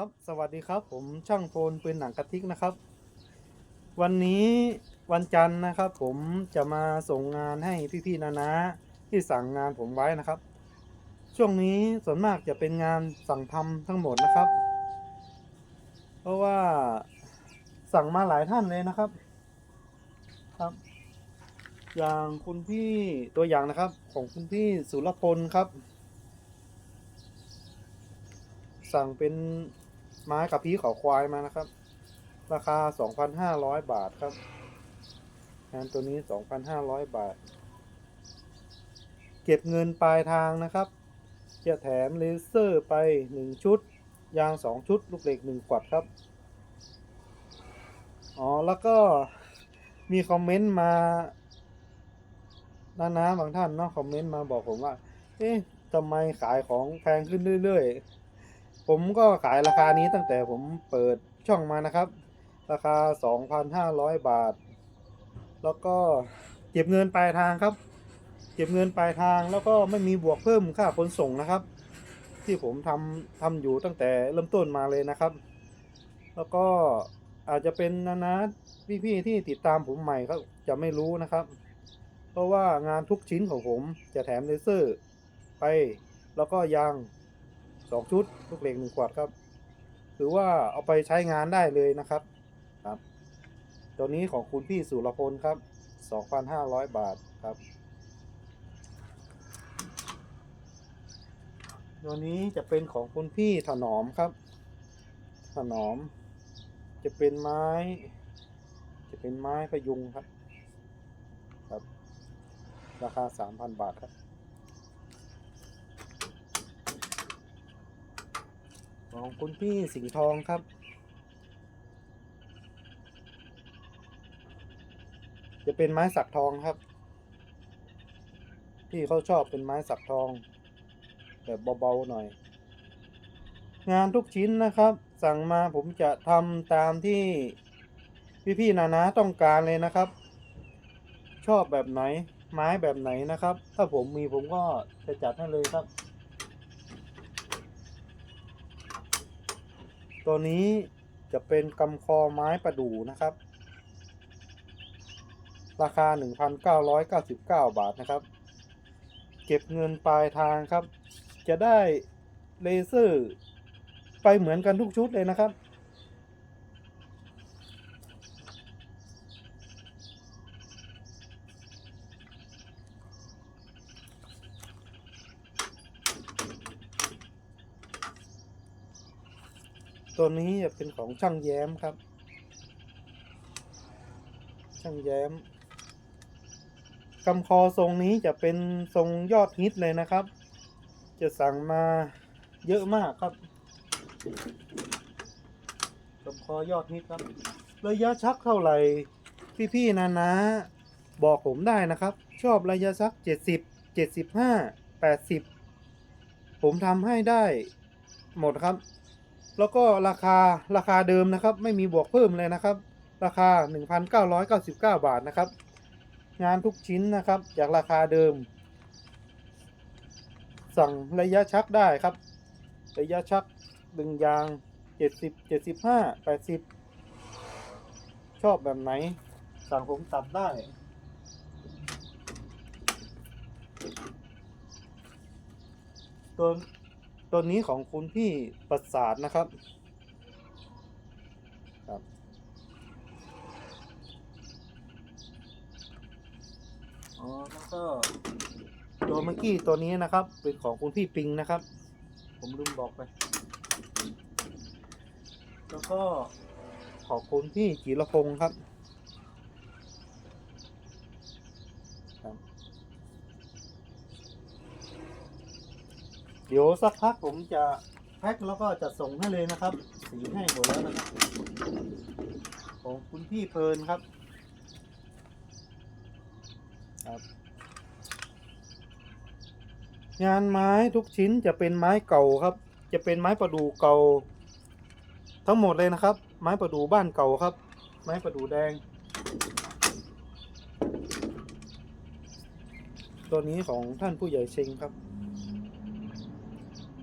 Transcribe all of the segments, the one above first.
ครับสวัสดีครับ ผมช่างโฟนปืนหนังกระติกนะครับ วันนี้วันจันทร์นะครับ ผมจะมาส่งงานให้พี่ๆนานาที่สั่งงานผมไว้นะครับ ช่วงนี้ส่วนมากจะเป็นงานสั่งทำทั้งหมดนะครับ เพราะว่าสั่งมาหลายท่านเลยนะครับ ครับ อย่างคุณพี่ตัวอย่างนะครับ ของคุณพี่สุรพลครับสั่งเป็น ไม้กับพีเขาควายมานะครับ ราคา 2,500 บาทครับงานตัวนี้ 2,500 บาท เก็บเงินปลายทางนะครับ จะแถมเลเซอร์ไป 1 ชุด ยาง 2 ชุด ลูกเหล็ก 1 ขวดครับ อ๋อ แล้วก็มีคอมเมนต์มานานาบางท่านเนาะคอมเมนต์มาบอกผมว่า เอ๊ะทำไมขายของแพงขึ้นเรื่อย ๆ ผมก็ขายราคานี้ตั้งแต่ผมเปิดช่องมานะครับ ราคา 2,500 บาท แล้วก็เก็บเงินปลายทางครับ เก็บเงินปลายทางแล้วก็ไม่มีบวกเพิ่มค่าขนส่งนะครับ ที่ผมทำทำอยู่ตั้งแต่เริ่มต้นมาเลยนะครับ แล้วก็อาจจะเป็นนานาพี่ๆที่ติดตามผมใหม่ก็จะไม่รู้นะครับ เพราะว่างานทุกชิ้นของผมจะแถมเลเซอร์ไป แล้วก็ยาง สองชุด ลูกเหล็กหนึ่งขวดครับ หรือว่าเอาไปใช้งานได้เลยนะครับครับตัวนี้ของคุณพี่สุรพลครับ2,500บาทครับตัวนี้จะเป็นของคุณพี่ถนอมครับ ถนอม จะเป็นไม้ จะเป็นไม้พยุงครับ ครับ ราคา3,000บาทครับ ของคุณพี่สิงห์ทองครับ จะเป็นไม้สักทองครับ พี่เขาชอบเป็นไม้สักทอง แบบเบาๆหน่อย งานทุกชิ้นนะครับ สั่งมาผมจะทำตามที่พี่ๆนานาต้องการเลยนะครับ ชอบแบบไหนไม้แบบไหนนะครับ ถ้าผมมีผมก็จะจัดให้เลยครับ ตัวนี้จะเป็นกำคอไม้ประดู่นะครับ ราคา 1,999 บาทนะครับ เก็บเงินปลายทางครับ จะได้เลเซอร์ ไปเหมือนกันทุกชุดเลยนะครับ ตัวนี้จะเป็นของช่างแย้มครับ ช่างแย้มกำคอทรงนี้จะเป็นทรงยอดฮิตเลยนะครับ จะสั่งมาเยอะมากครับกำคอยอดฮิตครับ ระยะชักเท่าไหร่ พี่ๆนะนะ บอกผมได้นะครับ ชอบระยะชัก 70 75 80 ผมทำให้ได้หมดครับ แล้วก็ราคาราคาเดิมนะครับ ไม่มีบวกเพิ่มเลยนะครับ ราคา 1,999 บาทนะครับ งานทุกชิ้นนะครับ จากราคาเดิม สั่งระยะชักได้ครับ ระยะชักดึงยาง 70 75 80 ชอบแบบไหน สั่งผมตัดได้ตัว ตัวนี้ของคุณพี่ประสาทนะครับครับ อ๋อ แล้วก็ตัวเมื่อกี้ตัวนี้นะครับ เป็นของคุณพี่ปิงนะครับ ผมลืมบอกไป แล้วก็ขอบคุณพี่กีรพงศ์ครับ เดี๋ยวสักพักผมจะแพ็คแล้วก็จะส่งให้เลยนะครับ สีให้หมดแล้วนะครับของคุณพี่เพลินครับ ครับ งานไม้ทุกชิ้นจะเป็นไม้เก่าครับ จะเป็นไม้ประดู่เก่า ทั้งหมดเลยนะครับ ไม้ประดู่บ้านเก่าครับ ไม้ประดู่แดง ตัวนี้ของท่านผู้ใหญ่เชงครับ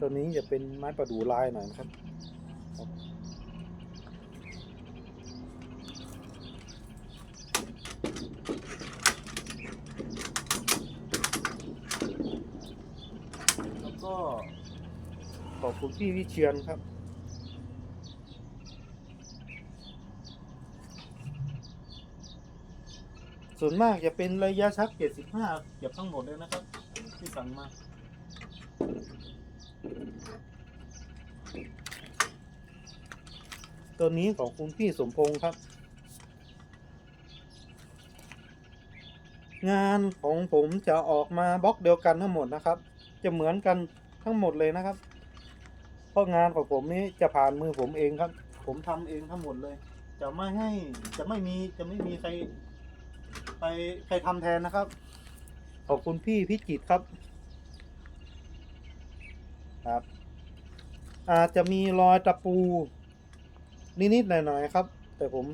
ตัวนี้จะเป็นไม้ประดู่ลายหน่อยนะครับ แล้วก็ขอบคุณพี่วิเชียนครับส่วนมากจะเป็นระยะชัก 75 เกือบทั้งหมดเลยนะครับ ที่สั่งมา ตัวนี้ของคุณพี่สมพงศ์ครับ งานของผมจะออกมาบล็อกเดียวกันทั้งหมดนะครับ จะเหมือนกันทั้งหมดเลยนะครับ เพราะงานของผมนี้จะผ่านมือผมเองครับ ผมทำเองทั้งหมดเลย จะไม่ให้จะไม่มีจะไม่มีใคร ไปใครทำแทนนะครับ ขอบคุณพี่พิจิตรครับ ครับ อาจจะมีรอยตะปูนิดๆหน่อยๆครับ แต่ผม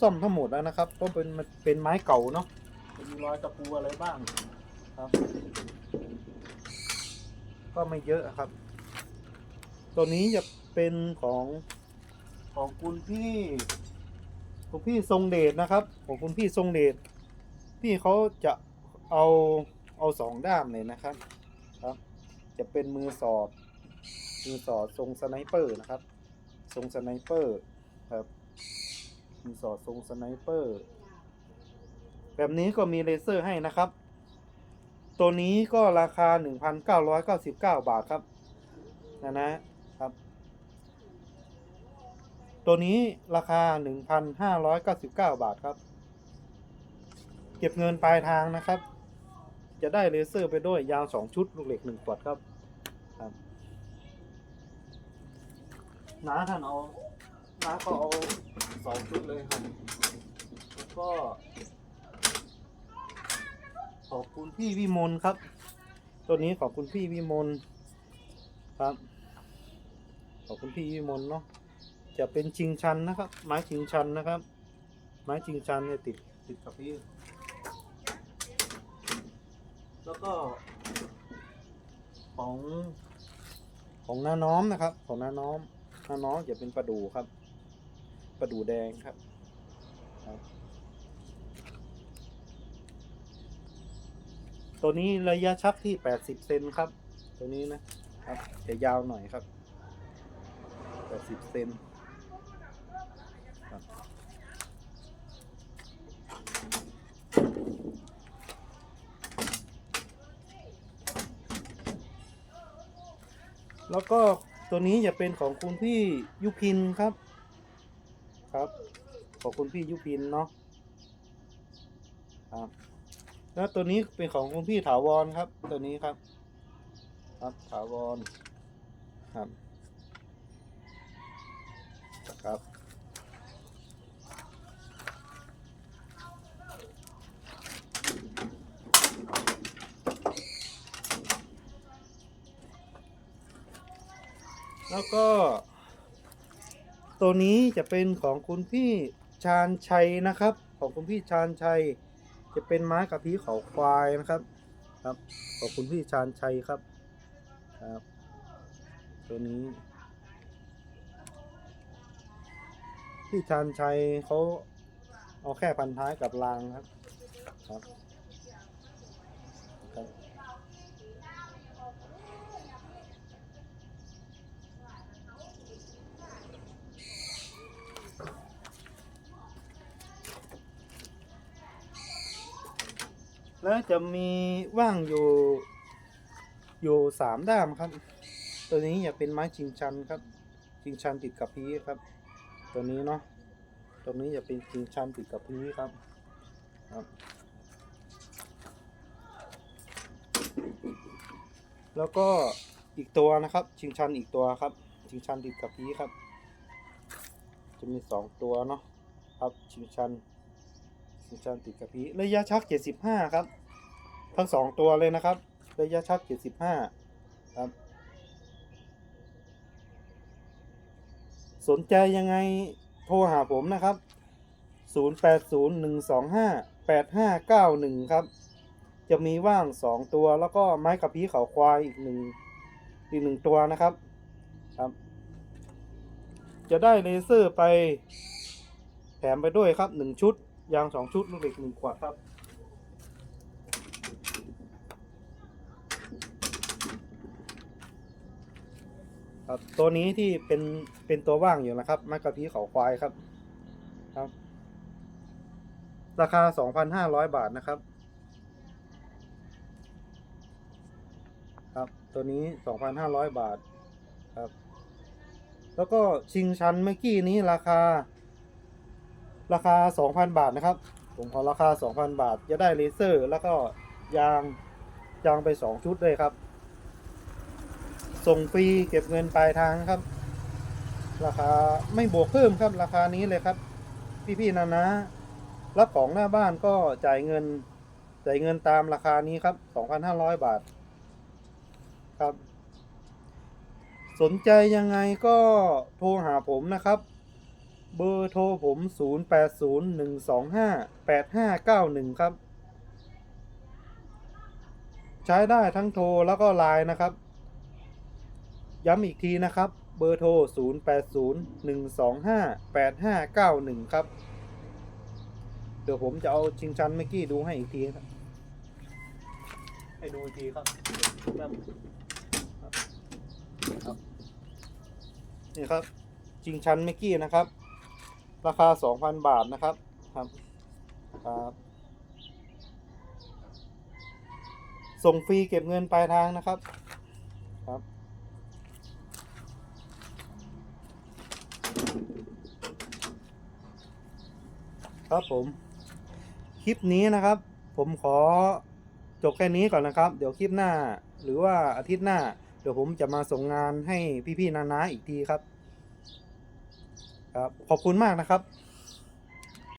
ซ่อมทั้งหมดแล้วนะครับเพราะเป็นเป็นไม้เก่าเนาะมีรอยตะปูอะไรบ้างครับ ก็ไม่เยอะครับ ตัวนี้จะเป็นของของคุณพี่คุณพี่ทรงเดชนะครับ ของคุณพี่ทรงเดชพี่เขาจะเอาเอาสองด้ามเลยนะครับ ครับ จะเป็นมือสอบ ดมือสอดทรงสไนเปอร์นะครับ ทรงสไนเปอร์ครับมือสอดทรงสไนเปอร์แบบนี้ก็มีเลเซอร์ให้นะครับ ตัวนี้ก็ราคา 1,999 บาทครับนะนะครับ ตัวนี้ราคา 1,599 บาทครับ เก็บเงินปลายทางนะครับ จะได้เลเซอร์ไปด้วยยาว 2 ชุด ลูกเหล็ก 1 ขวดครับครับ น้าท่านเอาน้าก็เอาสองชุดเลยครับแล้วก็ ขอบคุณพี่วิมลครับ ตัวนี้ขอบคุณพี่วิมลครับ ขอบคุณพี่วิมลเนาะจะเป็นชิงชันนะครับ ไม้ชิงชันนะครับ ไม้ชิงชันเนี่ยติดติดกับพี่แล้วก็ของของน้าน้อมนะครับ ของน้าน้อม น้าน้อมจะเป็นประดูครับประดูแดงครับครับ ตัวนี้ระยะชักที่80เซนครับ ตัวนี้นะครับจะยาวหน่อยครับ80เซนครับแล้วก็ ตัวนี้จะเป็นของคุณพี่ยุพินครับ ครับ ของคุณพี่ยุพินเนาะครับ แล้วตัวนี้เป็นของคุณพี่ถาวรครับ ตัวนี้ครับ ครับถาวรครับครับ แล้วก็ ตัวนี้จะเป็นของคุณพี่ชาญชัยนะครับ ของคุณพี่ชาญชัย จะเป็นไม้กระพี้เขาควายนะครับ ครับขอบคุณพี่ชาญชัยครับครับ ตัวนี้ พี่ชาญชัยเขาเอาแค่พันท้ายกับรางครับ ครับครับ แล้วจะมีว่างอยู่ อยู่สามด้ามครับ ตัวนี้อย่าเป็นไม้ชิงชันครับ ชิงชันติดกับพีครับ ตัวนี้เนาะตัวนี้จะเป็นชิงชันติดกับพีครับครับแล้วก็อีกตัวนะครับ ชิงชันอีกตัวครับ ชิงชันติดกับพีครับ จะมีสองตัวเนาะครับชิงชัน ชิงชันติดกับพีระยะชักเจ็ดสิบห้าครับ ทั้งสองตัวเลยนะครับ ระยะชักเจ็ดสิบห้าครับ สนใจยังไงโทรหาผมนะครับ0801258591ครับ จะมีว่าง2ตัวแล้วก็ไม้กระพี้เขาควายอีกหนึ่งอีกหนึ่งตัวนะครับครับ จะได้เลเซอร์ไปแถมไปด้วยครับหนึ่งชุด ยางสองชุดลูกเหล็กหนึ่งขวดครับ ครับ ตัวนี้ที่เป็นเป็นตัวว่างอยู่นะครับมักกะพีเขาควายครับครับ ราคาสองพันห้าร้อยบาทนะครับ ครับตัวนี้สองพันห้าร้อยบาทครับ แล้วก็ชิงชันเมื่อกี้นี้ราคา ราคาสองพันบาทนะครับ ผมขอราคาสองพันบาท จะได้เลเซอร์ แล้วก็ยางยางไปสองชุดเลยครับ ส่งฟรีเก็บเงินปลายทางครับ ราคาไม่บวกเพิ่มครับ ราคานี้เลยครับ พี่ๆนะนะ รับของหน้าบ้านก็จ่ายเงินจ่ายเงินตามราคานี้ครับ 2,500 บาทครับ สนใจยังไงก็โทรหาผมนะครับ เบอร์โทรผม 0801258591 ครับ ใช้ได้ทั้งโทรแล้วก็ไลน์นะครับ ย้ำอีกทีนะครับ เบอร์โทร 0801258591 ครับ เดี๋ยวผมจะเอาชิงชันเมื่อกี้ดูให้อีกทีครับ ให้ดูอีกทีครับครับครับนี่ครับ ชิงชันเมื่อกี้นะครับ ราคา 2,000 บาทนะครับครับครับส่งฟรีเก็บเงินปลายทางนะครับครับ ครับผม คลิปนี้นะครับ ผมขอจบแค่นี้ก่อนนะครับ เดี๋ยวคลิปหน้า หรือว่าอาทิตย์หน้า เดี๋ยวผมจะมาส่งงานให้พี่ๆนานาอีกทีครับ ครับขอบคุณมากนะครับ